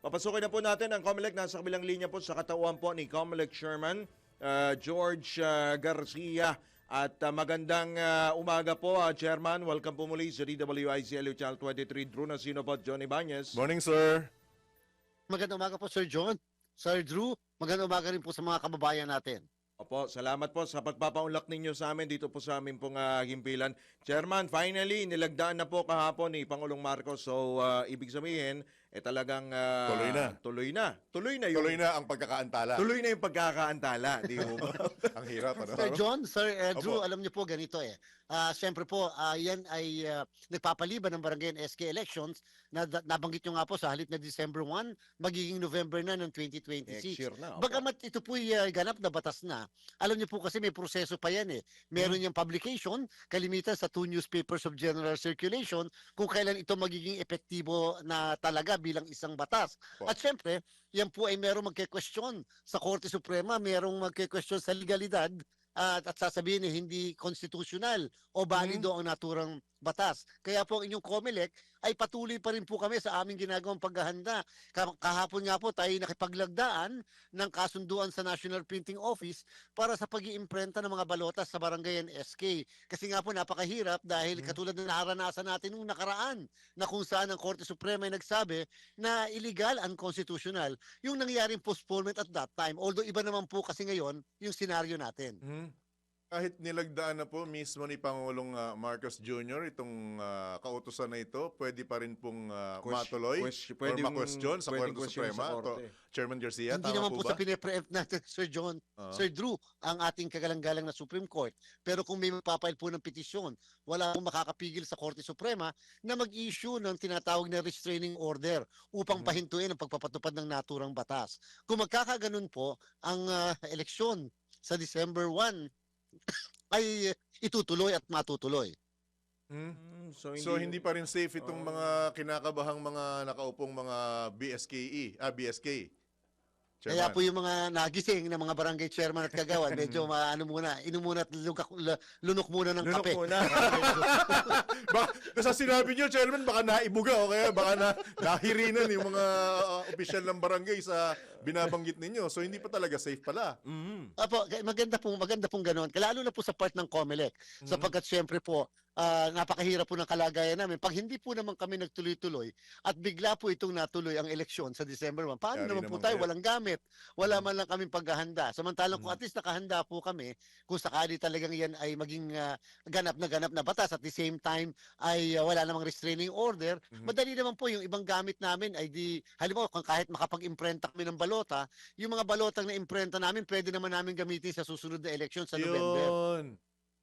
Papasukin na po natin ang COMELEC. Nasa kabilang linya po sa katawan po ni COMELEC Chairman uh, George uh, Garcia. At uh, magandang uh, umaga po, uh, Chairman. Welcome po muli sa DWICLU Channel 23. Drew Nasino po at Johnny Banyes. Morning, sir. Magandang umaga po, Sir John. Sir Drew, magandang umaga rin po sa mga kababayan natin. Opo, salamat po sa pagpapaunlak ninyo sa amin dito po sa aming pong uh, himpilan. Chairman, finally, nilagdaan na po kahapon ni Pangulong Marcos. So, uh, ibig sabihin, eh talagang... uh, Tuloy na. Tuloy na. Tuloy na yung, Tuloy na ang pagkakaantala. Tuloy na yung pagkakaantala. di ba? ang hirap, ano? Sir John, Sir uh, Drew, Opo. alam niyo po ganito eh. Ah, Siyempre po, ah, yan ay ah, nagpapaliban ng barangay and SK elections na da- nabanggit niyo nga po sa halip na December 1, magiging November na ng Next 2026. year na. opo. Bagamat ito po ganap na batas na, alam niyo po kasi may proseso pa yan eh. Meron yung publication, kalimitan sa two newspapers of general circulation, kung kailan ito magiging epektibo na talaga bilang isang batas. Po. At syempre, yan po ay merong magke-question sa Korte Suprema, merong magke-question sa legalidad at, at sasabihin eh, hindi constitutional o balido ang naturang batas. Kaya po ang inyong COMELEC ay patuloy pa rin po kami sa aming ginagawang paghahanda. Ka- Kahapon nga po tayo nakipaglagdaan ng kasunduan sa National Printing Office para sa pag iimprenta ng mga balota sa barangay and SK. Kasi nga po napakahirap dahil Mhm. katulad na naranasan natin nung nakaraan na kung saan ang Korte Suprema ay nagsabi na illegal, unconstitutional yung nangyaring postponement at that time. Although iba naman po kasi ngayon yung senaryo natin. Hmm. Kahit nilagdaan na po mismo ni Pangulong ah, Marcos Jr. itong ah, kautusan na ito, pwede pa rin pong ah, Ques- matuloy ques- or pwedeng- ma-question sa pwedeng Korte question Suprema. sa To, Korte. Chairman Garcia, Hindi tama naman po po ba? sa pine-preempt natin, Sir John, Ah. Sir Drew, ang ating kagalang-galang na Supreme Court. Pero kung may magpapail po ng petisyon, wala pong makakapigil sa Korte Suprema na mag-issue ng tinatawag na restraining order upang Mhm. pahintuin ang pagpapatupad ng naturang batas. Kung magkakaganon po ang ah, eleksyon sa December 1 ay itutuloy at matutuloy. Hmm? Hmm, so, So hindi pa rin safe itong Oh. mga kinakabahang mga nakaupong mga BSKE, ah BSK. Kaya po yung mga nagising na mga barangay chairman at kagawan, medyo maano muna, inom muna at lunok, lunok muna ng Lunok kape. muna. baka, sa sinabi niyo, Chairman, baka naibuga o kaya baka na, nahirinan yung mga uh, opisyal ng barangay sa binabanggit ninyo. So hindi pa talaga safe pala. Mhm. Apo, maganda pong maganda pong ganoon. Lalo na po sa part ng COMELEC. Mhm. Sapagkat syempre po, ah, napakahirap po ng kalagayan namin. Pag hindi po naman kami nagtuloy-tuloy at bigla po itong natuloy ang eleksyon sa December 1, paano Yari naman po naman tayo? kayo. Walang gamit. Wala man lang kaming paghahanda. Samantalang kung Mhm. at least nakahanda po kami, kung sakali talagang yan ay maging ah, ganap na ganap na batas at the same time ay ah, wala namang restraining order, Mhm. madali naman po yung ibang gamit namin ay di, halimbawa kung kahit makapag-imprenta kami ng balota, yung mga balotang na imprenta namin, pwede naman namin gamitin sa susunod na eleksyon sa November. Yun.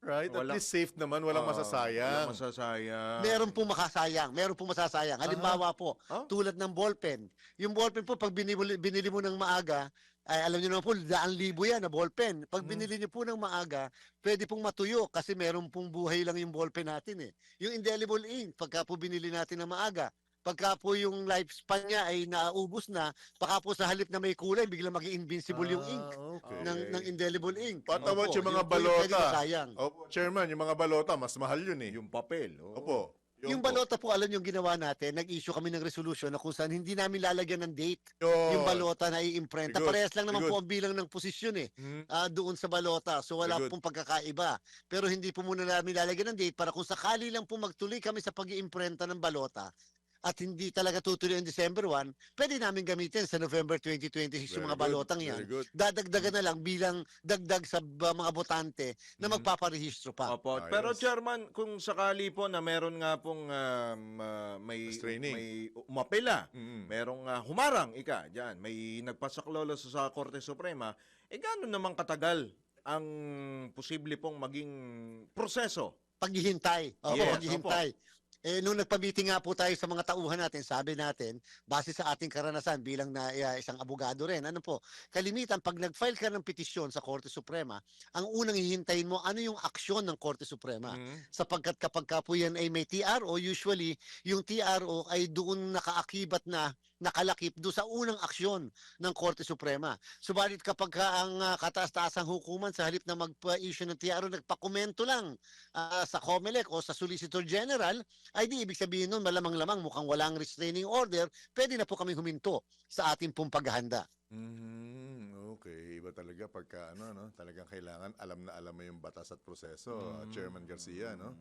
Right? At Walang- least safe naman, walang Ah, masasayang. Walang masasayang. Meron pong makasayang, meron pong masasayang. Halimbawa po, Ah? tulad ng ballpen. Yung ballpen po, pag binili, binili mo ng maaga, ay alam niyo naman po, daan libo yan na ballpen. Pag Mhm. binili niyo po ng maaga, pwede pong matuyo kasi meron pong buhay lang yung ballpen natin eh. Yung indelible ink, pagka po binili natin ng maaga, pagka po yung lifespan niya ay naubos na, baka po sa halip na may kulay, biglang maging invincible yung ink Ah, okay. ng, ng indelible ink. Patawad Opo, yung mga yun po pwede balota. masayang. Opo, Chairman, yung mga balota, mas mahal yun eh. Yung papel. oo. Opo. Yun Yung po. balota po, alam yung ginawa natin, nag-issue kami ng resolution na kung saan hindi namin lalagyan ng date Yun. yung balota na i-imprenta. Very good. Parehas lang naman Very po ang bilang ng posisyon eh, Mhm. ah, doon sa balota. So wala Very good. pong pagkakaiba. Pero hindi po muna namin lalagyan ng date para kung sakali lang po magtuloy kami sa pag imprenta ng balota at hindi talaga tutuloy ang December 1, pwede namin gamitin sa November 2026 yung mga good. balotang yan. Dadagdagan na lang bilang dagdag sa mga botante na Mhm. magpaparehistro pa. Opo. Ayos. Pero chairman, kung sakali po na meron nga pong um, ah, may may umapela, Mhm. merong ah, humarang ika diyan, may nagpasaklolo sa, sa Korte Suprema, eh gaano naman katagal ang posible pong maging proseso? paghihintay. Opo, Yes, paghihintay. Eh, nung nagpabiti nga po tayo sa mga tauhan natin, sabi natin, base sa ating karanasan bilang na eh, isang abogado rin, ano po, kalimitan, pag nag-file ka ng petisyon sa Korte Suprema, ang unang hihintayin mo, ano yung aksyon ng Korte Suprema? Mhm. Sapagkat kapag ka po yan ay may TRO, usually, yung TRO ay doon nakaakibat na nakalakip do sa unang aksyon ng Korte Suprema. Subalit kapag ka ang ah, kataas-taasang hukuman sa halip na magpa-issue ng TRO, nagpakomento lang ah, sa COMELEC o sa Solicitor General, ay di ibig sabihin nun malamang-lamang mukhang walang restraining order, pwede na po kami huminto sa ating pong paghahanda. Mhm, okay. Iba talaga pagka ano, no? Talagang kailangan alam na alam mo yung batas at proseso, Chairman Garcia, no?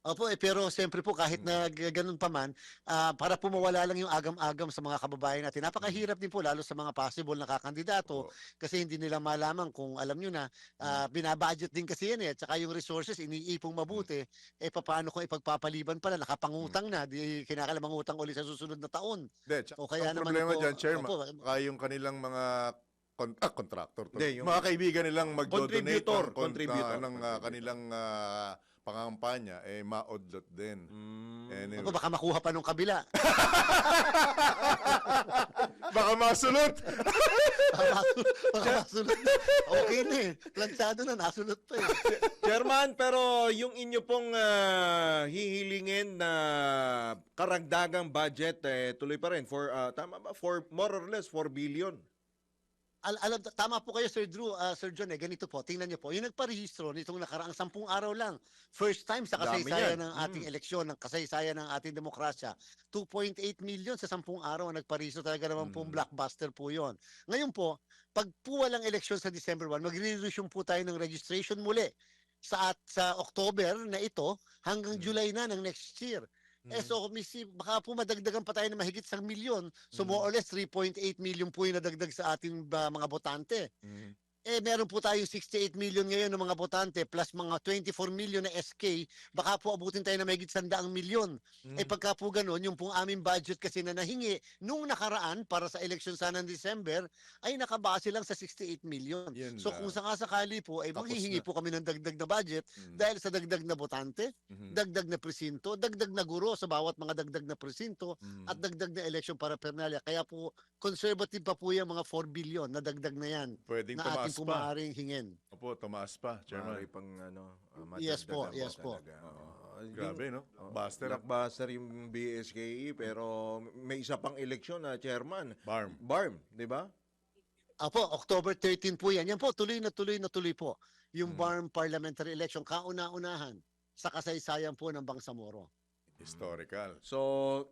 Opo, eh, pero siyempre po kahit na g- ganun pa man, ah, para po mawala lang yung agam-agam sa mga kababayan natin. Napakahirap din po lalo sa mga possible na kakandidato kasi hindi nila malaman kung alam nyo na ah, binabudget din kasi yan eh. At saka yung resources iniipong mabuti, eh paano kung ipagpapaliban pala, nakapangutang na, di kinakailangan mangutang ulit sa susunod na taon. Hindi, tsaka O kaya ang naman problema po, dyan, Chairman, opo, baka yung kanilang mga kon- ah, contractor to. Hindi, yung- mga kaibigan nilang magdo-donate Contributor, ng, kon- contributor. ng ah, kanilang ah, pangangampanya, eh maodlot din. Mm. Anyway. Ako, baka makuha pa nung kabila. baka masulot! Baka masu- baka masulot. Okay na eh. Lansado na, nasulot pa eh. Chairman, pero yung inyo pong ah, hihilingin na karagdagang budget eh tuloy pa rin for ah, tama ba for more or less 4 billion. Al alam, tama po kayo, Sir Drew, ah, Sir John, eh, ganito po, tingnan niyo po, yung nagparehistro nitong nakaraang sampung araw lang, first time sa kasaysayan yan. ng ating Mm. eleksyon, ng kasaysayan ng ating demokrasya, 2.8 million sa sampung araw ang nagparehistro, talaga naman Mm. blockbuster po yon. Ngayon po, pag po walang eleksyon sa December 1, magre-resume po tayo ng registration muli sa, at, sa October na ito hanggang Mm. July na ng next year. Eh so, misi, baka po madagdagan pa tayo na mahigit sa milyon. So Mm. more or less 3.8 million po yung nadagdag sa ating ba, mga botante. Mhm. Eh meron po tayong 68 million ngayon ng mga botante plus mga 24 million na SK. Baka po abutin tayo na mahigit 100 milyon. Eh Mm. pagka po ganun, yung pong aming budget kasi na nahingi nung nakaraan para sa election sana ng December ay nakabase lang sa 68 million. Yun So lang. kung sakasakali po ay Tapos manghihingi na. po kami ng dagdag na budget Mhm. dahil sa dagdag na botante, Mhm. dagdag na presinto, dagdag na guro sa bawat mga dagdag na presinto, Mhm. at dagdag na election para pernalia. Kaya po, conservative pa po yung mga 4 billion na dagdag na yan Pwedeng na tumaas ating pa. hingin. Opo, tumaas pa, Chairman. Maaari pang ano, ah, Yes po, madagdagan yes po. talaga. Oo. Grabe, no? Buster. Blockbuster yung BSKE pero may isa pang eleksyon na chairman. Barm. Barm, di ba? Apo, October 13 po yan. Yan po, tuloy na tuloy na tuloy po. Yung Mm. BARM parliamentary election, kauna-unahan sa kasaysayan po ng Bangsamoro. Historical. So,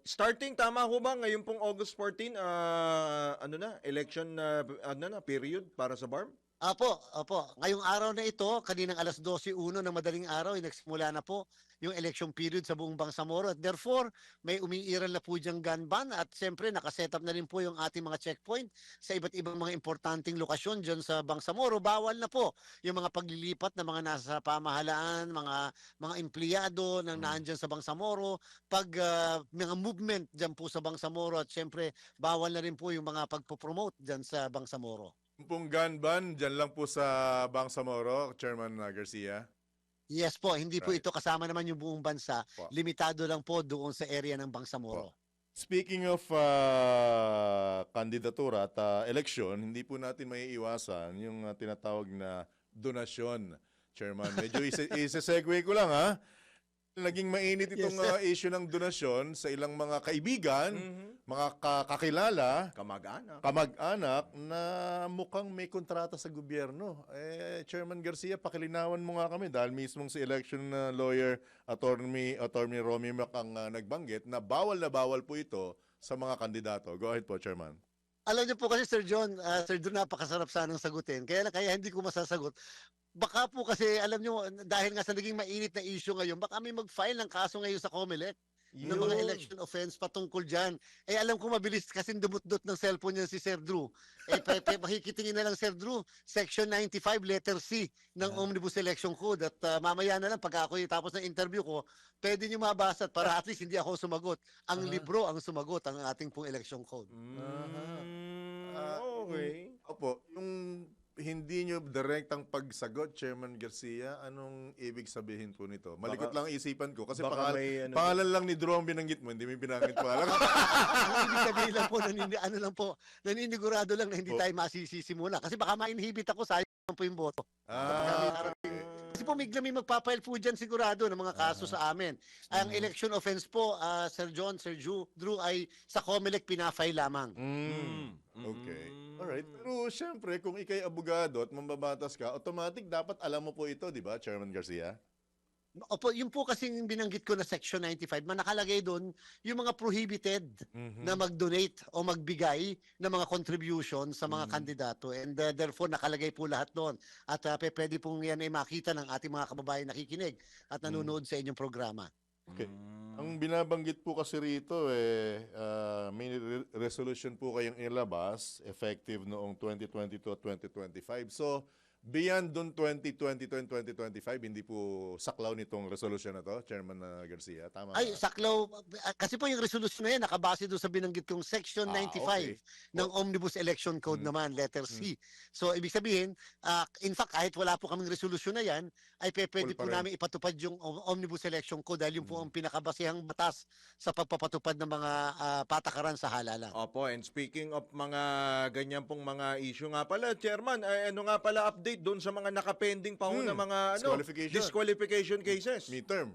starting tama ho ba ngayon pong August 14 ah, ano na, election na ano na period para sa BARM? Apo, apo. Ngayong araw na ito, kaninang alas 12.01 ng madaling araw, ay nagsimula na po yung election period sa buong Bangsamoro. At therefore, may umiiral na po diyang gun ban at siyempre nakaset up na rin po yung ating mga checkpoint sa iba't ibang mga importanteng lokasyon dyan sa Bangsamoro. Bawal na po yung mga paglilipat ng mga nasa pamahalaan, mga mga empleyado na Mm. nandyan sa Bangsamoro, pag ah, mga movement dyan po sa Bangsamoro at siyempre bawal na rin po yung mga pagpo-promote dyan sa Bangsamoro. Pong gun ban, dyan lang po sa Bangsamoro, Chairman uh, Garcia. Yes po, hindi po Right. ito kasama naman yung buong bansa. Po. Limitado lang po doon sa area ng Bangsamoro. Speaking of uh, kandidatura at uh, eleksyon, hindi po natin maiiwasan yung uh, tinatawag na donasyon, Chairman. Medyo isa- isa-segue ko lang ha. Naging mainit itong Yes, sir. uh, issue ng donasyon sa ilang mga kaibigan, Mhm. mga ka- kakilala, Kamag-anak. kamag-anak na mukhang may kontrata sa gobyerno. Eh, Chairman Garcia, pakilinawan mo nga kami dahil mismong si election na lawyer, attorney, attorney Romy Mac ang uh, nagbanggit na bawal na bawal po ito sa mga kandidato. Go ahead po, Chairman. Alam niyo po kasi Sir John, ah, Sir John napakasarap sanang sagutin. Kaya lang kaya hindi ko masasagot. Baka po kasi alam niyo dahil nga sa naging mainit na issue ngayon, baka may mag-file ng kaso ngayon sa COMELEC ng mga Yun. election offense patungkol diyan. Eh alam ko mabilis kasi dumut-dot ng cellphone niya si Sir Drew. Eh pe, pe, makikitingin na lang Sir Drew, section 95 letter C ng Ah. Omnibus Election Code at ah, mamaya na lang pag ako tapos ng interview ko, pwede niyo mabasa at para at least hindi ako sumagot. Ang Ah. libro ang sumagot ang ating pong election code. Mm, Ah, okay. Opo, yung hindi nyo direktang pagsagot, Chairman Garcia, anong ibig sabihin po nito? Malikot Baka- lang isipan ko kasi pangal- may ano, pangalan lang ni Drew ang binanggit mo, hindi mo binanggit pangalan. ang ibig sabihin lang po, nanini, ano lang po, naninigurado lang na hindi Po. tayo masisisi muna. Kasi baka ma-inhibit ako, sayang po yung boto. ah, okay. Po may, may magpapail po dyan sigurado ng mga kaso sa amin. Ang Mhm. election offense po, ah, Sir John, Sir Drew, Drew ay sa COMELEC pinafile lamang. Mm. Mm. Okay. Mm. Alright. Pero syempre, kung ikay abogado at mambabatas ka, automatic dapat alam mo po ito, di ba, Chairman Garcia? Opo, yun po kasing binanggit ko na Section 95, man nakalagay doon yung mga prohibited Mhm. na mag-donate o magbigay ng mga contribution sa mga Mhm. kandidato. And uh, therefore, nakalagay po lahat doon. At uh, pwede pong yan ay makita ng ating mga kababayan nakikinig at nanonood sa inyong programa. Okay. Ang binabanggit po kasi rito eh ah, may re- resolution po kayong ilabas effective noong 2022 at 2025. So beyond dun 2022 and 2025 hindi po saklaw nitong resolution na to, Chairman ah, Garcia. Tama. Ay, saklaw, uh, kasi po yung resolution na yan, nakabase doon sa binanggit kong Section Ah, 95 okay. ng Omnibus Election Code Mm. naman, letter C. So, ibig sabihin, ah, in fact, kahit wala po kaming resolution na yan, ay pe- pwede po namin ipatupad yung Om- Omnibus Election Code dahil yung po Mm. ang pinakabasihang batas sa pagpapatupad ng mga ah, patakaran sa halalan. Opo, and speaking of mga ganyan pong mga issue nga pala, Chairman, ay, ano nga pala update doon sa mga nakapending pa ho Hmm, na mga ano, disqualification. disqualification cases? Midterm.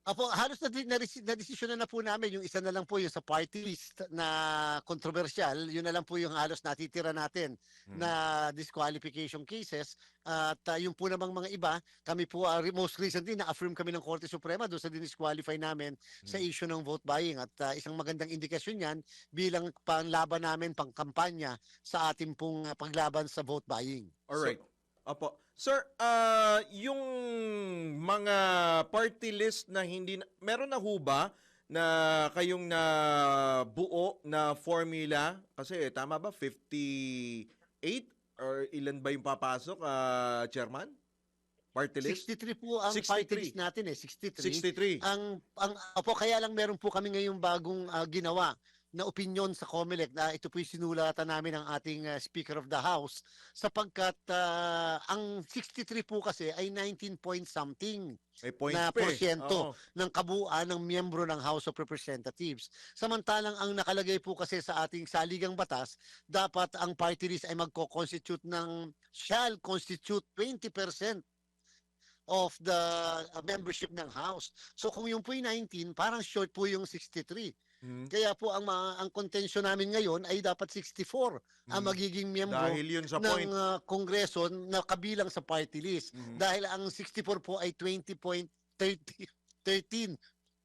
Apo, halos na, na, na desisyon na, na po namin. Yung isa na lang po yung sa party list na controversial. Yun na lang po yung halos natitira natin Hmm. na disqualification cases. At uh, yung po namang mga iba, kami po uh, most recently na-affirm kami ng Korte Suprema doon sa dinisqualify namin sa Hmm. issue ng vote buying. At uh, isang magandang indikasyon yan bilang panlaban namin, pangkampanya sa ating pong uh, paglaban sa vote buying. Alright. Opo. Sir, ah, yung mga party list na hindi na, meron na ho ba na kayong na buo na formula kasi eh, tama ba 58 or ilan ba yung papasok ah, chairman? Party list? 63 po ang 63. party list natin eh, 63. 63. ang ang opo kaya lang meron po kami ngayong bagong ah, ginawa na opinion sa COMELEC na ito po yung sinulatan namin ng ating ah, Speaker of the House sapagkat ah, ang 63 po kasi ay 19 point something May points na eh. porsyento. Ng kabuuan ng miyembro ng House of Representatives. Samantalang ang nakalagay po kasi sa ating saligang batas, dapat ang party list ay magko-constitute ng shall constitute 20% of the uh, membership ng House. So kung yung po yung 19, parang short po yung 63. Mhm. Kaya po ang ang contention namin ngayon ay dapat 64 ang Mhm. magiging miyembro Dahil yun sa ng point. uh, Kongreso na kabilang sa party list. Mhm. Dahil ang 64 po ay 20.13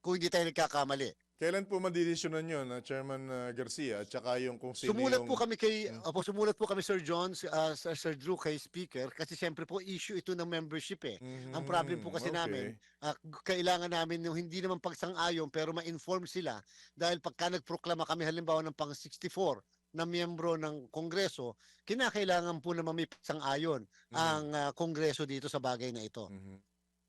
kung hindi tayo nagkakamali. Kailan po madidesisyonan yun, ah, Chairman ah, Garcia, at saka yung kung sino Sumulat yung... po kami kay Mm. opo, sumulat po kami Sir John, uh, Sir, Sir Drew kay speaker kasi siyempre po issue ito ng membership eh. Ang problem po kasi Mhm, namin, g- kailangan namin yung hindi naman pagsang-ayon pero ma-inform sila dahil pagka nagproklama kami halimbawa ng pang 64 na miyembro ng Kongreso, kinakailangan po naman may pagsang-ayon Mhm. ang ah, Kongreso dito sa bagay na ito. Mhm.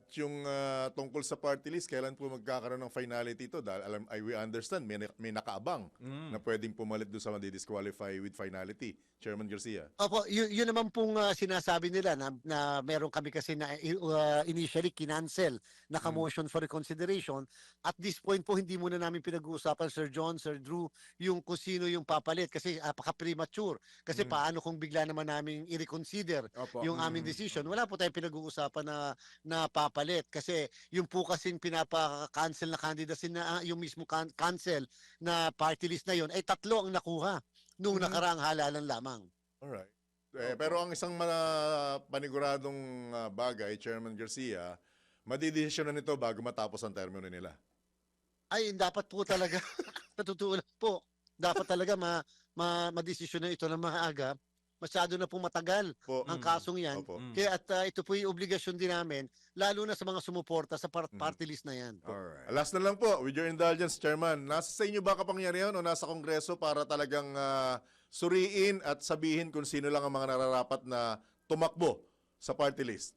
At Yung ah, tungkol sa party list, kailan po magkakaroon ng finality ito? Dahil alam, I we understand, may, may nakaabang Mm. na pwedeng pumalit doon sa disqualify with finality. Chairman Garcia. Opo, yun, yun naman pong ah, sinasabi nila na, na meron kami kasi na uh, initially kinancel, naka-motion for reconsideration. At this point po, hindi muna namin pinag-uusapan, Sir John, Sir Drew, yung kung sino yung papalit kasi apaka-premature. Kasi Mm. paano kung bigla naman namin i-reconsider Opo. yung aming Mm. decision. Wala po tayong pinag-uusapan na, na papalit kasi yung po kasing pinapa-cancel na candidacy na ah, yung mismo can- cancel na party list na yun ay tatlo ang nakuha nung Mhm. nakaraang halalan lamang. Alright. Eh, Opo. pero ang isang mga paniguradong ah, bagay, Chairman Garcia, madidesisyonan nito bago matapos ang termino nila. Ay, dapat po talaga, lang po, dapat talaga ma, ma, madesisyon na ito ng maaga. Masyado na po matagal Po. ang Mm. kasong yan. Opo. Mm. Kaya at ah, ito po yung obligasyon din namin, lalo na sa mga sumuporta sa par- Mm. party list na yan. Alright. Last na lang po, with your indulgence, Chairman, nasa sa inyo ba kapangyarihan o nasa Kongreso para talagang ah, suriin at sabihin kung sino lang ang mga nararapat na tumakbo sa party list?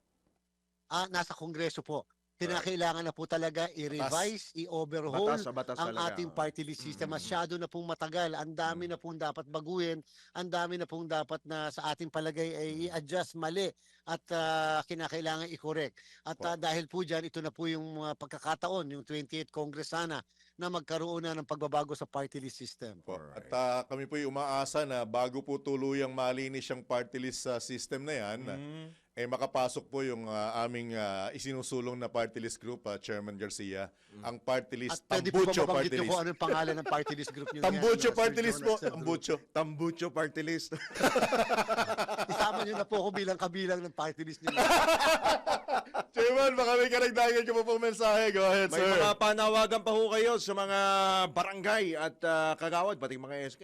Ah, nasa kongreso po. Kinakailangan na po talaga i-revise, i-overhaul Batas sa batas ang talaga. ating party list system. Mm. Masyado na pong matagal. Ang dami Mm. na pong dapat baguhin. Ang dami na pong dapat na sa ating palagay ay i-adjust mali at ah, kinakailangan i-correct. At Po. ah, dahil po dyan, ito na po yung mga pagkakataon, yung 28 Congress sana, na magkaroon na ng pagbabago sa party list system. Po. Alright. At ah, kami po umaasa na bago po tuluyang malinis yung party list sa system na yan, Mm. eh makapasok po yung ah, aming ah, isinusulong na party list group, ah, Chairman Garcia. Ang party At list, pwede po ba Tambucho Party mabanggit niyo List. kung ano yung pangalan ng party list group niyo? Tambucho Party List po, at? Tambucho. Tambucho Party List. Isama niyo na po ako bilang kabilang ng party list niyo. Chairman, baka may karagdagan ka po po mensahe. Go ahead, May sir. mga panawagan pa ho kayo sa mga barangay at ah, kagawad, pati mga SK.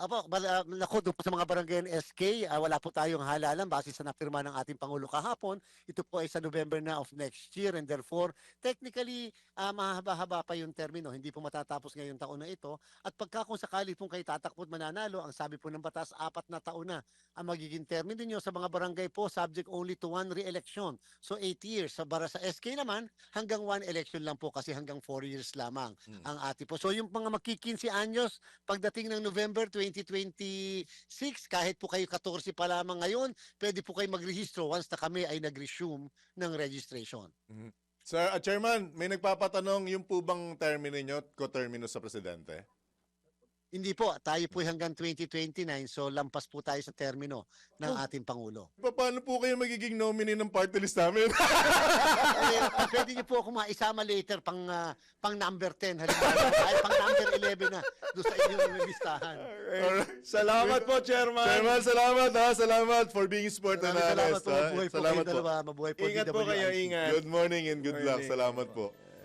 Apo, bala, nako, doon po sa mga barangay ng SK, ah, wala po tayong halalan base sa napirma ng ating Pangulo kahapon. Ito po ay sa November na of next year and therefore, technically, ah, mahaba-haba pa yung termino. Hindi po matatapos ngayong taon na ito. At pagka kung sakali pong kayo tatakbo at mananalo, ang sabi po ng batas, apat na taon na ang magiging termino nyo sa mga barangay po, subject only to one re-election. So, eight years. Sa, bara, sa SK naman, hanggang one election lang po kasi hanggang four years lamang Hmm. ang ati po. So, yung mga magkikinsi anyos, pagdating ng November 2026, kahit po kayo 14 pa lamang ngayon, pwede po kayo magrehistro once na kami ay nag-resume ng registration. Sir, ah, Chairman, may nagpapatanong, yung po bang termino nyo, co-termino sa presidente? Hindi po, tayo po hanggang 2029, so lampas po tayo sa termino ng Oh. ating Pangulo. Pa- Paano po kayo magiging nominee ng party list namin? eh, pwede niyo po ako maisama later pang ah, pang number 10 halimbawa ay pang number 11 na doon sa inyong listahan. Alright. Salamat po, Chairman. Chairman, salamat ha. Salamat for being sport Maraming salamat honest. po, ha. mabuhay po Salamat kayong dalawa, mabuhay po Ingat po DWIC. kayo, ingat. Good morning and good luck. Morning. Salamat po.